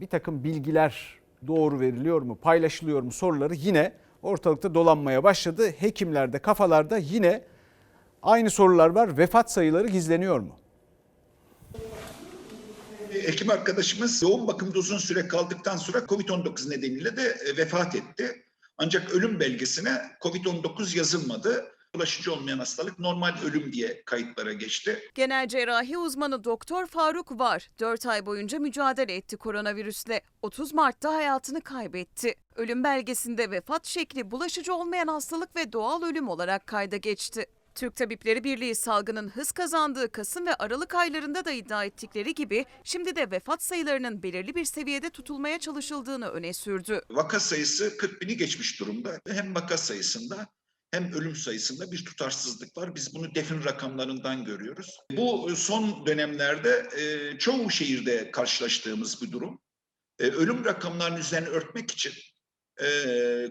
bir takım bilgiler doğru veriliyor mu, paylaşılıyor mu soruları yine ortalıkta dolanmaya başladı. Hekimlerde, kafalarda yine aynı sorular var. Vefat sayıları gizleniyor mu? Hekim arkadaşımız yoğun bakımda uzun süre kaldıktan sonra COVID-19 nedeniyle de e, vefat etti. Ancak ölüm belgesine COVID-19 yazılmadı. Bulaşıcı olmayan hastalık normal ölüm diye kayıtlara geçti. Genel cerrahi uzmanı Doktor Faruk Var 4 ay boyunca mücadele etti koronavirüsle. 30 Mart'ta hayatını kaybetti. Ölüm belgesinde vefat şekli bulaşıcı olmayan hastalık ve doğal ölüm olarak kayda geçti. Türk Tabipleri Birliği salgının hız kazandığı Kasım ve Aralık aylarında da iddia ettikleri gibi şimdi de vefat sayılarının belirli bir seviyede tutulmaya çalışıldığını öne sürdü. Vaka sayısı 40 bini geçmiş durumda. Hem vaka sayısında hem ölüm sayısında bir tutarsızlık var. Biz bunu defin rakamlarından görüyoruz. Bu son dönemlerde e, çoğu şehirde karşılaştığımız bir durum. E, ölüm rakamlarının üzerine örtmek için e,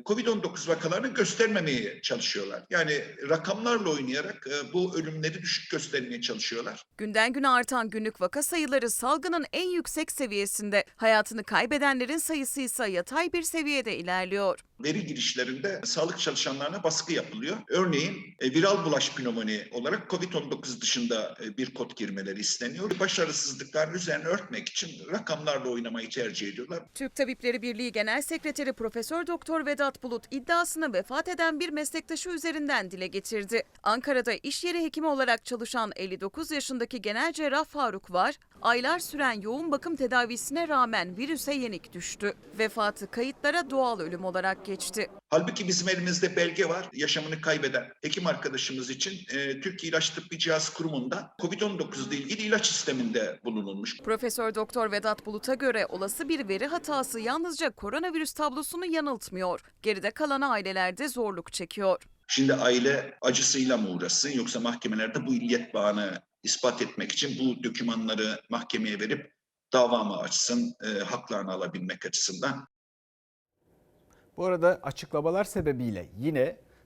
COVID-19 vakalarını göstermemeye çalışıyorlar. Yani rakamlarla oynayarak e, bu ölümleri düşük göstermeye çalışıyorlar. Günden güne artan günlük vaka sayıları salgının en yüksek seviyesinde. Hayatını kaybedenlerin sayısı ise yatay bir seviyede ilerliyor. Veri girişlerinde sağlık çalışanlarına baskı yapılıyor. Örneğin e, viral bulaş pnömoni olarak COVID-19 dışında e, bir kod girmeleri isteniyor. Başarısızlıkların üzerine örtmek için rakamlarla oynamayı tercih ediyorlar. Türk Tabipleri Birliği Genel Sekreteri Profesör Doktor Vedat Bulut iddiasını vefat eden bir meslektaşı üzerinden dile getirdi. Ankara'da iş yeri hekimi olarak çalışan 59 yaşındaki genel cerrah Faruk var, aylar süren yoğun bakım tedavisine rağmen virüse yenik düştü. Vefatı kayıtlara doğal ölüm olarak geçti. Halbuki bizim elimizde belge var. Yaşamını kaybeden hekim arkadaşımız için e, Türkiye İlaç Tıbbi Cihaz Kurumu'nda COVID-19 ile ilgili ilaç sisteminde bulunulmuş. Profesör Doktor Vedat Bulut'a göre olası bir veri hatası yalnızca koronavirüs tablosunu yanıltmıyor. Geride kalan ailelerde zorluk çekiyor. Şimdi aile acısıyla mı uğraşsın yoksa mahkemelerde bu illiyet bağını ispat etmek için bu dokümanları mahkemeye verip dava mı açsın e, haklarını alabilmek açısından. Bu arada açıklamalar sebebiyle yine